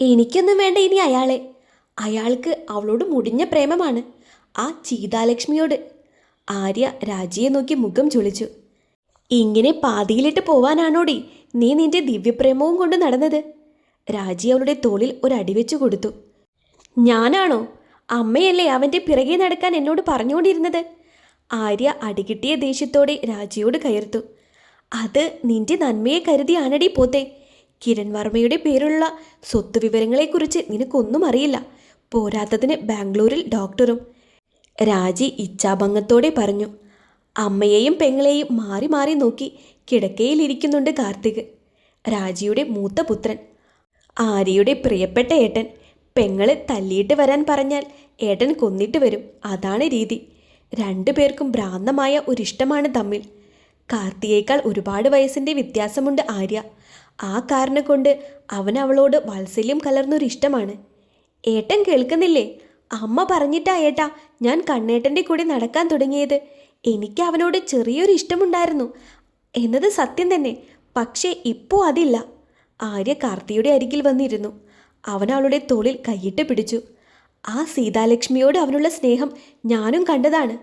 എനിക്കൊന്നും വേണ്ട ഇനി അയാളെ. അയാൾക്ക് അവളോട് മുടിഞ്ഞ പ്രേമമാണ്. ആ ചീതാലക്ഷ്മിയോട്. ആര്യ രാജിയെ നോക്കി മുഖം ചുളിച്ചു. ഇങ്ങനെ പാതിയിലിട്ട് പോവാനാണോടി നീ നിന്റെ ദിവ്യപ്രേമവും കൊണ്ട് നടന്നത്? രാജി അവളുടെ തോളിൽ ഒരു വെച്ചു കൊടുത്തു. ഞാനാണോ? അമ്മയല്ലേ അവന്റെ പിറകെ നടക്കാൻ എന്നോട് പറഞ്ഞുകൊണ്ടിരുന്നത്? ആര്യ അടികിട്ടിയ ദേഷ്യത്തോടെ രാജിയോട് കയർത്തു. അത് നിന്റെ നന്മയെ കരുതിയാണടി പോത്തെ. കിരൺ വർമ്മയുടെ പേരുള്ള സ്വത്ത് വിവരങ്ങളെക്കുറിച്ച് നിനക്കൊന്നും അറിയില്ല. പോരാത്തതിന് ബാംഗ്ലൂരിൽ ഡോക്ടറും. രാജി ഇച്ഛാഭംഗത്തോടെ പറഞ്ഞു. അമ്മയെയും പെങ്ങളെയും മാറി മാറി നോക്കി കിടക്കയിലിരിക്കുന്നുണ്ട് കാർത്തിക്. രാജിയുടെ മൂത്ത പുത്രൻ. ആര്യയുടെ പ്രിയപ്പെട്ട ഏട്ടൻ. പെങ്ങളെ തല്ലിയിട്ട് വരാൻ പറഞ്ഞാൽ ഏട്ടൻ കൊന്നിട്ട് വരും. അതാണ് രീതി. രണ്ടുപേർക്കും ഭ്രാന്തമായ ഒരിഷ്ടമാണ് തമ്മിൽ. കാർത്തിയേക്കാൾ ഒരുപാട് വയസ്സിന്റെ വ്യത്യാസമുണ്ട് ആര്യ. ആ കാരണം കൊണ്ട് അവൻ അവളോട് വാത്സല്യം കലർന്നൊരു ഇഷ്ടമാണ്. ഏട്ടൻ കേൾക്കുന്നില്ലേ? അമ്മ പറഞ്ഞിട്ടാ ഏട്ടാ ഞാൻ കണ്ണേട്ടന്റെ കൂടെ നടക്കാൻ തുടങ്ങിയത്. എനിക്ക് അവനോട് ചെറിയൊരു ഇഷ്ടമുണ്ടായിരുന്നു. എന്നത് സത്യം തന്നെ. പക്ഷേ ഇപ്പോൾ അതില്ല. ആര്യ കാർത്തിയുടെ അരികിൽ വന്നിരുന്നു. അവൻ അവളുടെ തോളിൽ കൈയിട്ട് പിടിച്ചു. ആ സീതാലക്ഷ്മിയോട് അവനുള്ള സ്നേഹം ഞാനും കണ്ടതാണ്.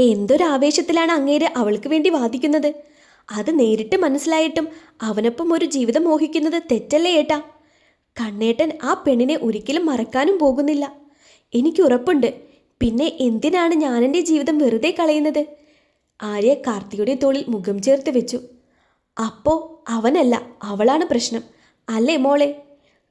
എന്തൊരാവേശത്തിലാണ് അങ്ങേര് അവൾക്ക് വേണ്ടി വാദിക്കുന്നത്? അത് നേരിട്ട് മനസ്സിലായിട്ടും അവനൊപ്പം ഒരു ജീവിതം മോഹിക്കുന്നത് തെറ്റല്ലേ ഏട്ടാ? കണ്ണേട്ടൻ ആ പെണ്ണിനെ ഒരിക്കലും മറക്കാനും പോകുന്നില്ല. എനിക്ക് ഉറപ്പുണ്ട്. പിന്നെ എന്തിനാണ് ഞാനെന്റെ ജീവിതം വെറുതെ കളയുന്നത്? ആര്യ കാർത്തിയുടെ തോളിൽ മുഖം ചേർത്ത് വെച്ചു. അപ്പോ അവനല്ല അവളാണ് പ്രശ്നം. അല്ലേ മോളെ?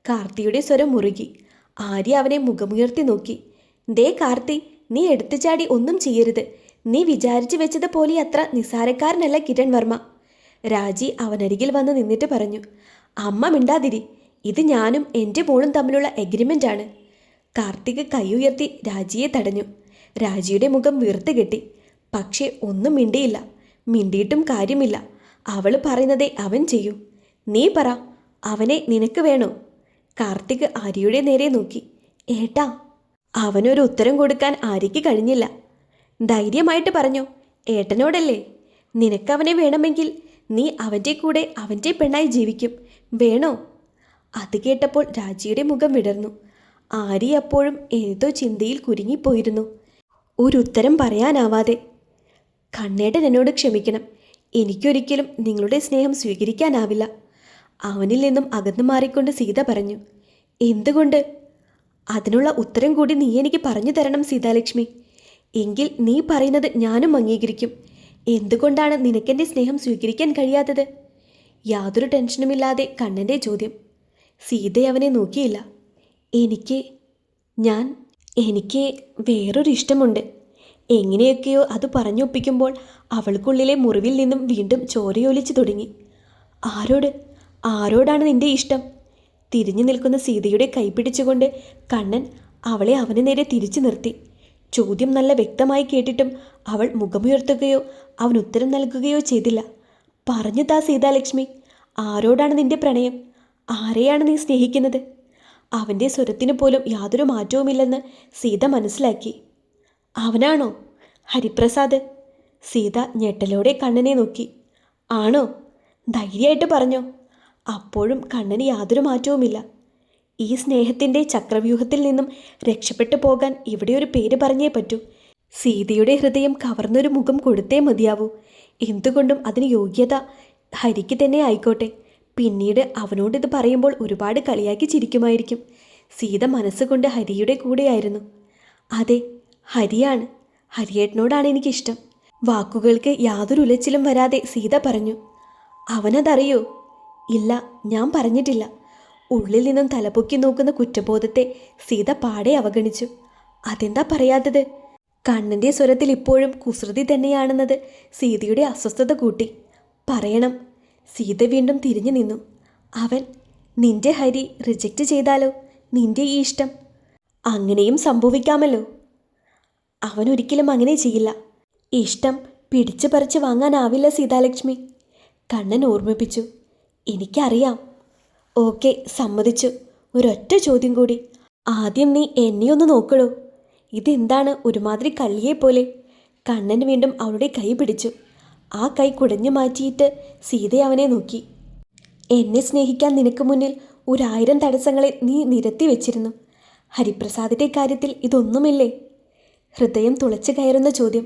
കാർത്തിയുടെ സ്വരം മുറുകി. ആര്യ അവനെ മുഖമുയർത്തി നോക്കി. ദേ കാർത്തി നീ എടുത്തുചാടി ഒന്നും ചെയ്യരുത്. നീ വിചാരിച്ചു വെച്ചത് പോലെ അത്ര നിസാരക്കാരനല്ല കിരൺ വർമ്മ. രാജി അവനരികിൽ വന്ന് നിന്നിട്ട് പറഞ്ഞു അമ്മ മിണ്ടാതിരി ഇത് ഞാനും എന്റെ മോളും തമ്മിലുള്ള എഗ്രിമെന്റ് ആണ്. കാർത്തിക് കൈയുയർത്തി രാജിയെ തടഞ്ഞു. രാജിയുടെ മുഖം വീർത്ത് കെട്ടി. പക്ഷേ ഒന്നും മിണ്ടിയില്ല. മിണ്ടിയിട്ടും കാര്യമില്ല. അവൾ പറയുന്നതേ അവൻ ചെയ്യൂ. നീ പറ അവനെ നിനക്ക് വേണോ? കാർത്തിക് ആര്യയുടെ നേരെ നോക്കി. ഏട്ടാ അവനൊരു ഉത്തരം കൊടുക്കാൻ ആര്യയ്ക്ക് കഴിഞ്ഞില്ല. ധൈര്യമായിട്ട് പറഞ്ഞു ഏട്ടനോടല്ലേ നിനക്കവനെ വേണമെങ്കിൽ നീ അവന്റെ കൂടെ അവന്റെ പെണ്ണായി ജീവിക്കും വേണോ? അത് കേട്ടപ്പോൾ രാജിയുടെ മുഖം വിടർന്നു. ആരി അപ്പോഴും ഏതോ ചിന്തയിൽ കുരുങ്ങിപ്പോയിരുന്നു. ഒരു ഉത്തരം പറയാനാവാതെ കണ്ണേട്ടൻ എന്നോട് ക്ഷമിക്കണം എനിക്കൊരിക്കലും നിങ്ങളുടെ സ്നേഹം സ്വീകരിക്കാനാവില്ല. അവനിൽ നിന്നും അകന്നു മാറിക്കൊണ്ട് സീത പറഞ്ഞു എന്തുകൊണ്ട്? അതിനുള്ള ഉത്തരം കൂടി നീ എനിക്ക് പറഞ്ഞു തരണം സീതാലക്ഷ്മി. എങ്കിൽ നീ പറയുന്നത് ഞാനും അംഗീകരിക്കും. എന്തുകൊണ്ടാണ് നിനക്കെന്റെ സ്നേഹം സ്വീകരിക്കാൻ കഴിയാത്തത്? യാതൊരു ടെൻഷനുമില്ലാതെ കണ്ണന്റെ ചോദ്യം. സീത അവനെ നോക്കിയില്ല. എനിക്ക് ഞാൻ എനിക്ക് വേറൊരു ഇഷ്ടമുണ്ട്. എങ്ങനെയൊക്കെയോ അത് പറഞ്ഞൊപ്പിക്കുമ്പോൾ അവൾക്കുള്ളിലെ മുറിവിൽ നിന്നും വീണ്ടും ചോരയൊലിച്ചു തുടങ്ങി. ആരോട് ആരോടാണ് നിന്റെ ഇഷ്ടം? തിരിഞ്ഞു നിൽക്കുന്ന സീതയുടെ കൈ പിടിച്ചുകൊണ്ട് കണ്ണൻ അവളെ അവന് നേരെ തിരിച്ചു നിർത്തി. ചോദ്യം നല്ല വ്യക്തമായി കേട്ടിട്ടും അവൾ മുഖമുയർത്തുകയോ അവൻ ഉത്തരം നൽകുകയോ ചെയ്തില്ല. പറഞ്ഞു താ സീതാലക്ഷ്മി ആരോടാണ് നിന്റെ പ്രണയം? ആരെയാണ് നീ സ്നേഹിക്കുന്നത്? അവന്റെ സ്വരത്തിന് പോലും യാതൊരു മാറ്റവുമില്ലെന്ന് സീത മനസ്സിലാക്കി. അവനാണോ? ഹരിപ്രസാദ്. സീത ഞെട്ടലോടെ കണ്ണനെ നോക്കി. ആണോ? ധൈര്യമായിട്ട് പറഞ്ഞോ. അപ്പോഴും കണ്ണന് യാതൊരു മാറ്റവുമില്ല. ഈ സ്നേഹത്തിന്റെ ചക്രവ്യൂഹത്തിൽ നിന്നും രക്ഷപ്പെട്ടു പോകാൻ ഇവിടെ ഒരു പേര് പറഞ്ഞേ പറ്റൂ. സീതയുടെ ഹൃദയം കവർന്നൊരു മുഖം കൊടുത്തേ മതിയാവൂ. എന്തുകൊണ്ടും അതിന് യോഗ്യത ഹരിക്ക് തന്നെ ആയിക്കോട്ടെ. പിന്നീട് അവനോട് ഇത് പറയുമ്പോൾ ഒരുപാട് കളിയാക്കി ചിരിക്കുമായിരിക്കും. സീത മനസ്സുകൊണ്ട് ഹരിയുടെ കൂടെയായിരുന്നു. അതെ ഹരിയാണ്. ഹരിയേട്ടനോടാണ് എനിക്കിഷ്ടം. വാക്കുകൾക്ക് യാതൊരു ഉലച്ചിലും വരാതെ സീത പറഞ്ഞു. അവനതറിയോ? ഇല്ല ഞാൻ പറഞ്ഞിട്ടില്ല. ഉള്ളിൽ നിന്നും തലപൊക്കി നോക്കുന്ന കുറ്റബോധത്തെ സീത പാടെ അവഗണിച്ചു. അതെന്താ പറയാത്തത്? കണ്ണന്റെ സ്വരത്തിൽ ഇപ്പോഴും കുസൃതി തന്നെയാണെന്നത് സീതയുടെ അസ്വസ്ഥത കൂട്ടി. പറയണം സീത വീണ്ടും തിരിഞ്ഞു നിന്നു. അവൻ നിന്റെ ഹരി റിജക്റ്റ് ചെയ്താലോ? നിന്റെ ഈ ഇഷ്ടം? അങ്ങനെയും സംഭവിക്കാമല്ലോ. അവൻ ഒരിക്കലും അങ്ങനെ ചെയ്യില്ല. ഇഷ്ടം പിടിച്ചു പറിച്ച് വാങ്ങാനാവില്ല സീതാലക്ഷ്മി. കണ്ണൻ ഓർമ്മിപ്പിച്ചു. എനിക്കറിയാം ഓക്കെ സമ്മതിച്ചു. ഒരൊറ്റ ചോദ്യം കൂടി. ആദ്യം നീ എന്നെയൊന്ന് നോക്കളൂ ഇതെന്താണ് ഒരുമാതിരി കള്ളിയെ പോലെ? കണ്ണൻ വീണ്ടും അവളുടെ കൈ പിടിച്ചു. ആ കൈ കുടഞ്ഞു മാറ്റിയിട്ട് സീത അവനെ നോക്കി. എന്നെ സ്നേഹിക്കാൻ നിനക്ക് മുന്നിൽ ഒരായിരം തടസ്സങ്ങളെ നീ നിരത്തി വെച്ചിരുന്നു. ഹരിപ്രസാദിന്റെ കാര്യത്തിൽ ഇതൊന്നുമില്ലേ? ഹൃദയം തുളച്ചു കയറുന്ന ചോദ്യം.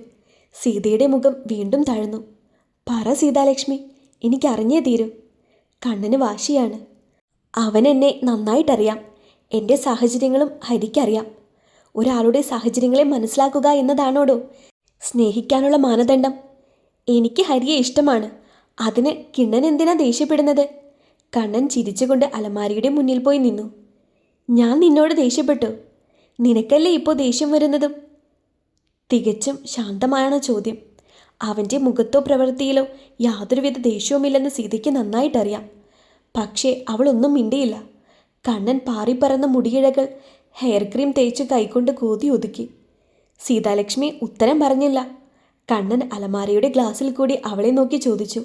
സീതയുടെ മുഖം വീണ്ടും താഴ്ന്നു. പറ സീതാലക്ഷ്മി എനിക്കറിഞ്ഞേ തീരൂ. കണ്ണന് വാശിയാണ്. അവൻ എന്നെ നന്നായിട്ടറിയാം. എന്റെ സാഹചര്യങ്ങളും ഹരിക്കറിയാം. ഒരാളുടെ സാഹചര്യങ്ങളെ മനസ്സിലാക്കുക എന്നതാണോടോ? സ്നേഹിക്കാനുള്ള മാനദണ്ഡം. എനിക്ക് ഹരിയെ ഇഷ്ടമാണ്. അതിന് കിണ്ണൻ എന്തിനാ ദേഷ്യപ്പെടുന്നത്? കണ്ണൻ ചിരിച്ചുകൊണ്ട് അലമാരിയുടെ മുന്നിൽ പോയി നിന്നു. ഞാൻ നിന്നോട് ദേഷ്യപ്പെട്ടു. നിനക്കല്ലേ ഇപ്പോൾ ദേഷ്യം വരുന്നതും? തികച്ചും ശാന്തമാണ് ചോദ്യം. അവന്റെ മുഖത്തോ പ്രവൃത്തിയിലോ യാതൊരുവിധ ദേഷ്യവുമില്ലെന്ന് സീതയ്ക്ക് നന്നായിട്ടറിയാം. പക്ഷേ അവളൊന്നും മിണ്ടിയില്ല. കണ്ണൻ പാറിപ്പറന്ന മുടിയിഴകൾ ഹെയർ ക്രീം തേച്ച് കൈകൊണ്ട് കൂതി ഒതുക്കി. സീതാലക്ഷ്മി ഉത്തരം പറഞ്ഞില്ല. കണ്ണൻ അലമാരയുടെ ഗ്ലാസ്സിൽ കൂടി അവളെ നോക്കി ചോദിച്ചു.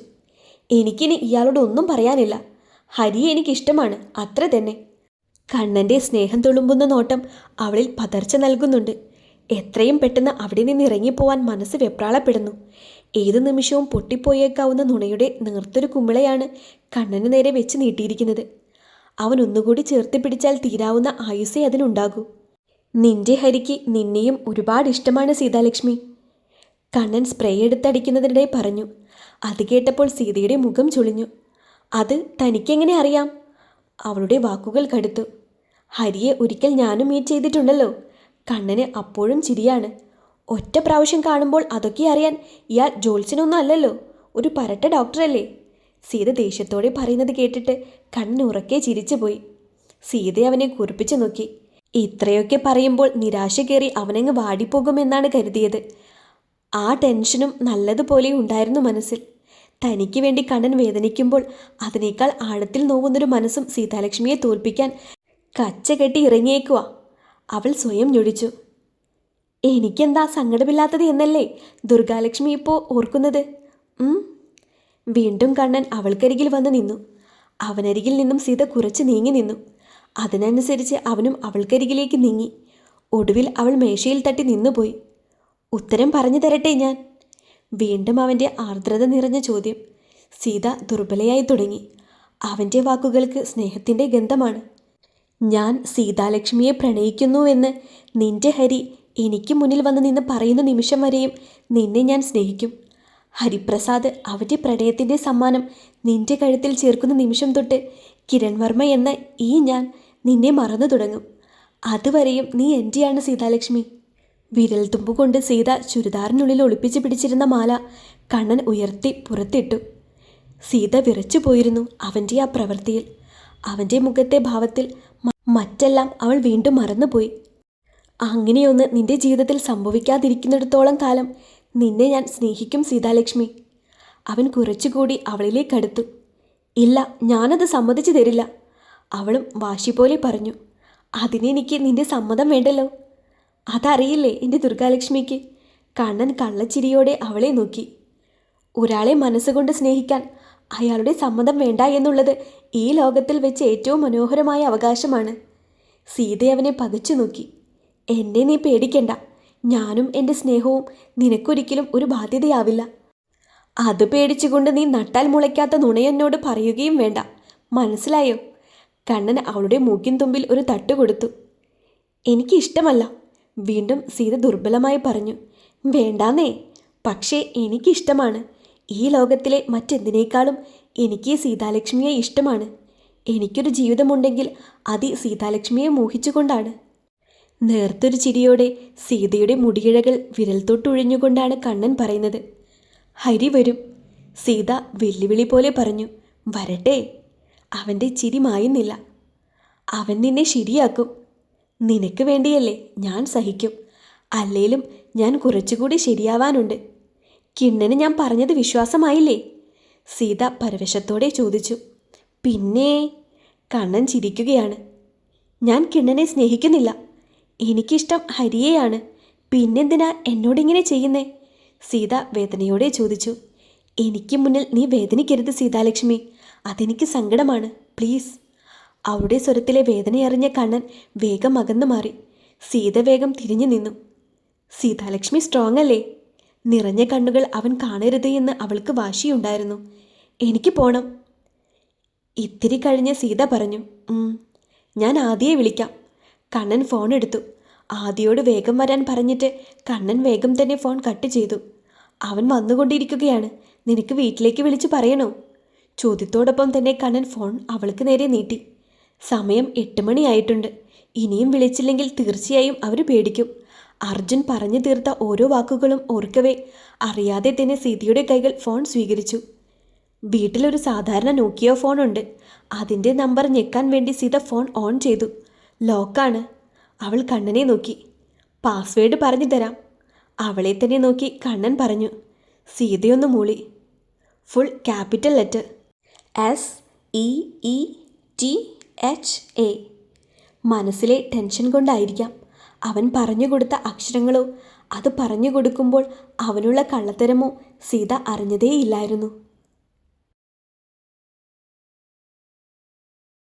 എനിക്കിനി ഇയാളോട് ഒന്നും പറയാനില്ല. ഹരിയെ എനിക്കിഷ്ടമാണ് അത്ര തന്നെ. കണ്ണന്റെ സ്നേഹം തുളുമ്പുന്ന നോട്ടം അവളിൽ പതർച്ച നൽകുന്നുണ്ട്. എത്രയും പെട്ടെന്ന് അവിടെ നിന്ന് ഇറങ്ങിപ്പോവാൻ മനസ്സ് വെപ്രാളപ്പെടുന്നു. ഏതു നിമിഷവും പൊട്ടിപ്പോയേക്കാവുന്ന നുണയുടെ നേർത്തൊരു കുമിളയാണ് കണ്ണന് നേരെ വെച്ച് നീട്ടിയിരിക്കുന്നത്. അവൻ ഒന്നുകൂടി ചേർത്ത് പിടിച്ചാൽ തീരാവുന്ന ആയുസ്സേ അതിനുണ്ടാകൂ നിന്റെ ഹരിക്ക് നിന്നെയും ഒരുപാട് ഇഷ്ടമാണ് സീതാലക്ഷ്മി. കണ്ണൻ സ്പ്രേ എടുത്തടിക്കുന്നതിനിടെ പറഞ്ഞു. അത് കേട്ടപ്പോൾ സീതയുടെ മുഖം ചുളിഞ്ഞു. അത് തനിക്കെങ്ങനെ അറിയാം? അവളുടെ വാക്കുകൾ കടുത്തു. ഹരിയെ ഒരിക്കൽ ഞാനും മീറ്റ് ചെയ്തിട്ടുണ്ടല്ലോ. കണ്ണന് അപ്പോഴും ചിരിയാണ്. ഒറ്റ പ്രാവശ്യം കാണുമ്പോൾ അതൊക്കെ അറിയാൻ ഇയാൾ ജോത്സ്യനൊന്നും അല്ലല്ലോ. ഒരു പരട്ട ഡോക്ടറല്ലേ. സീത ദേഷ്യത്തോടെ പറയുന്നത് കേട്ടിട്ട് കണ്ണുറക്കെ ചിരിച്ചുപോയി സീത അവനെ കുറിപ്പിച്ചു നോക്കി. ഇത്രയൊക്കെ പറയുമ്പോൾ നിരാശ കയറി അവനങ്ങ് വാടിപ്പോകുമെന്നാണ് കരുതിയത്. ആ ടെൻഷനും നല്ലതുപോലെ ഉണ്ടായിരുന്നു മനസ്സിൽ. തനിക്ക് വേണ്ടി കണ്ണൻ വേദനിക്കുമ്പോൾ അതിനേക്കാൾ ആഴത്തിൽ നോവുന്നൊരു മനസ്സും സീതാലക്ഷ്മിയെ തോൽപ്പിക്കാൻ കച്ച കെട്ടി ഇറങ്ങിയേക്കുവാ. അവൾ സ്വയം ഞൊടിച്ചു. എനിക്കെന്താ സങ്കടമില്ലാത്തത് എന്നല്ലേ ദുർഗാലക്ഷ്മി ഇപ്പോൾ ഓർക്കുന്നത്? വീണ്ടും കണ്ണൻ അവൾക്കരികിൽ വന്ന് നിന്നു. അവനരികിൽ നിന്നും സീത കുറച്ച് നീങ്ങി നിന്നു. അതിനനുസരിച്ച് അവനും അവൾക്കരികിലേക്ക് നീങ്ങി. ഒടുവിൽ അവൾ മേശയിൽ തട്ടി നിന്നുപോയി. ഉത്തരം പറഞ്ഞു തരട്ടെ ഞാൻ. വീണ്ടും അവന്റെ ആർദ്രത നിറഞ്ഞ ചോദ്യം. സീത ദുർബലയായി തുടങ്ങി. അവന്റെ വാക്കുകൾക്ക് സ്നേഹത്തിന്റെ ഗന്ധമാണ്. ഞാൻ സീതാലക്ഷ്മിയെ പ്രണയിക്കുന്നുവെന്ന് നിന്റെ ഹരി എനിക്ക് മുന്നിൽ വന്ന് നിന്ന് പറയുന്ന നിമിഷം വരെയും നിന്നെ ഞാൻ സ്നേഹിക്കും. ഹരിപ്രസാദ് അവന്റെ പ്രണയത്തിന്റെ സമ്മാനം നിന്റെ കഴുത്തിൽ ചേർക്കുന്ന നിമിഷം തൊട്ട് കിരൺ വർമ്മ എന്ന ഈ ഞാൻ നിന്നെ മറന്നു തുടങ്ങും. അതുവരെയും നീ എന്റെയാണ് സീതാലക്ഷ്മി. വിരൽ തുമ്പുകൊണ്ട് സീത ചുരിദാറിനുള്ളിൽ ഒളിപ്പിച്ച് പിടിച്ചിരുന്ന മാല കണ്ണൻ ഉയർത്തി പുറത്തിട്ടു. സീത വിറച്ചു പോയിരുന്നു അവന്റെ ആ പ്രവൃത്തിയിൽ. അവന്റെ മുഖത്തെ ഭാവത്തിൽ മറ്റെല്ലാം അവൾ വീണ്ടും മറന്നുപോയി. അങ്ങനെയൊന്ന് നിന്റെ ജീവിതത്തിൽ സംഭവിക്കാതിരിക്കുന്നിടത്തോളം കാലം നിന്നെ ഞാൻ സ്നേഹിക്കും സീതാലക്ഷ്മി. അവൻ കുറച്ചുകൂടി അവളിലേക്കടുത്തു ഇല്ല ഞാനത് സമ്മതിച്ചു തരില്ല. അവളും വാശി പോലെ പറഞ്ഞു അതിനെനിക്ക് നിന്റെ സമ്മതം വേണ്ടല്ലോ. അതറിയില്ലേ എന്റെ ദുർഗാലക്ഷ്മിക്ക്? കണ്ണൻ കള്ളച്ചിരിയോടെ അവളെ നോക്കി. ഒരാളെ മനസ്സുകൊണ്ട് സ്നേഹിക്കാൻ അയാളുടെ സമ്മതം വേണ്ട എന്നുള്ളത് ഈ ലോകത്തിൽ വെച്ച് ഏറ്റവും മനോഹരമായ അവകാശമാണ്. സീത അവനെ പകച്ചു നോക്കി. എന്നെ നീ പേടിക്കണ്ട. ഞാനും എന്റെ സ്നേഹവും നിനക്കൊരിക്കലും ഒരു ബാധ്യതയാവില്ല. അത് പേടിച്ചുകൊണ്ട് നീ നട്ടാൽ മുളയ്ക്കാത്ത നുണയെന്നോട് പറയുകയും വേണ്ട. മനസ്സിലായോ? കണ്ണൻ അവളുടെ മൂക്കിൻ തുമ്പിൽ ഒരു തട്ട് കൊടുത്തു. എനിക്കിഷ്ടമല്ല വീണ്ടും സീത ദുർബലമായി പറഞ്ഞു. വേണ്ടാന്നേ. പക്ഷേ എനിക്കിഷ്ടമാണ് ഈ ലോകത്തിലെ മറ്റെന്തിനേക്കാളും എനിക്ക് സീതാലക്ഷ്മിയെ ഇഷ്ടമാണ്. എനിക്കൊരു ജീവിതമുണ്ടെങ്കിൽ അത് സീതാലക്ഷ്മിയെ മോഹിച്ചുകൊണ്ടാണ്. നേർത്തൊരു ചിരിയോടെ സീതയുടെ മുടിയിഴകൾ വിരൽ തൊട്ടുഴിഞ്ഞുകൊണ്ടാണ് കണ്ണൻ പറയുന്നത്. ഹരി വരും. സീത വെല്ലുവിളി പോലെ പറഞ്ഞു വരട്ടെ. അവന്റെ ചിരി മായുന്നില്ല. അവൻ നിന്നെ ശരിയാക്കും. നിനക്ക് വേണ്ടിയല്ലേ ഞാൻ സഹിക്കും. അല്ലേലും ഞാൻ കുറച്ചുകൂടി ശരിയാവാനുണ്ട്. കിണ്ണന് ഞാൻ പറഞ്ഞത് വിശ്വാസമായില്ലേ? സീത പരവശത്തോടെ ചോദിച്ചു. പിന്നെ? കണ്ണൻ ചിരിക്കുകയാണ്. ഞാൻ കിണ്ണനെ സ്നേഹിക്കുന്നില്ല. എനിക്കിഷ്ടം ഹരിയെയാണ്. പിന്നെന്തിനാ എന്നോടിങ്ങനെ ചെയ്യുന്നേ? സീത വേദനയോടെ ചോദിച്ചു. എനിക്ക് മുന്നിൽ നീ വേദനിക്കരുത് സീതാലക്ഷ്മി. അതെനിക്ക് സങ്കടമാണ്. പ്ലീസ്. അവളുടെ സ്വരത്തിലെ വേദനയറിഞ്ഞ കണ്ണൻ വേഗം അകന്നു മാറി. സീത വേഗം തിരിഞ്ഞു നിന്നു. സീതാലക്ഷ്മി സ്ട്രോങ് അല്ലേ? നിറഞ്ഞ കണ്ണുകൾ അവൻ കാണരുത് എന്ന് അവൾക്ക് വാശിയുണ്ടായിരുന്നു. എനിക്ക് പോണം. ഇത്തിരി കഴിഞ്ഞ് സീത പറഞ്ഞു. ഞാൻ ആദിയെ വിളിക്കാം. കണ്ണൻ ഫോൺ എടുത്തു. ആദിയോട് വേഗം വരാൻ പറഞ്ഞിട്ട് കണ്ണൻ വേഗം തന്നെ ഫോൺ കട്ട് ചെയ്തു. അവൻ വന്നുകൊണ്ടിരിക്കുകയാണ്. നിനക്ക് വീട്ടിലേക്ക് വിളിച്ച് പറയണോ? ചോദ്യത്തോടൊപ്പം തന്നെ കണ്ണൻ ഫോൺ അവൾക്ക് നേരെ നീട്ടി. സമയം എട്ട് മണിയായിട്ടുണ്ട് ഇനിയും വിളിച്ചില്ലെങ്കിൽ തീർച്ചയായും അവർ പേടിക്കും. അർജുൻ പറഞ്ഞു തീർത്ത ഓരോ വാക്കുകളും ഓർക്കവേ. അറിയാതെ തന്നെ സീതയുടെ കൈകൾ ഫോൺ സ്വീകരിച്ചു. വീട്ടിലൊരു സാധാരണ നോക്കിയ ഫോണുണ്ട് അതിന്റെ നമ്പർ ഞെക്കാൻ വേണ്ടി സീത ഫോൺ ഓൺ ചെയ്തു. ലോക്കാണ്. അവൾ കണ്ണനെ നോക്കി. പാസ്വേഡ് പറഞ്ഞു തരാം. അവളെ തന്നെ നോക്കി കണ്ണൻ പറഞ്ഞു. സീതയൊന്ന് മൂളി. Full capital letter. S E E T H A. മനസ്സിലെ ടെൻഷൻ കൊണ്ടായിരിക്കാം. അവൻ പറഞ്ഞു കൊടുത്ത അക്ഷരങ്ങളോ അത് പറഞ്ഞു കൊടുക്കുമ്പോൾ അവനുള്ള കള്ളത്തരമോ സീത അറിഞ്ഞതേയില്ലായിരുന്നു.